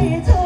Yeah.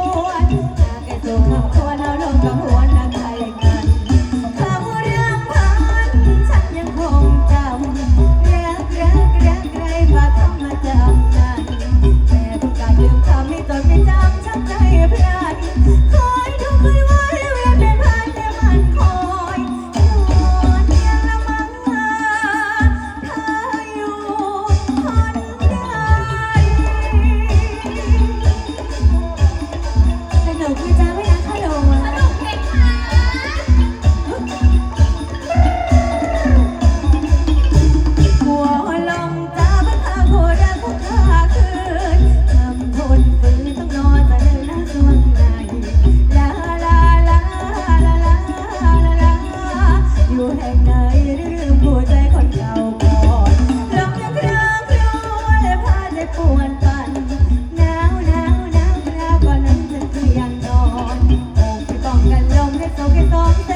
สองเกสองเต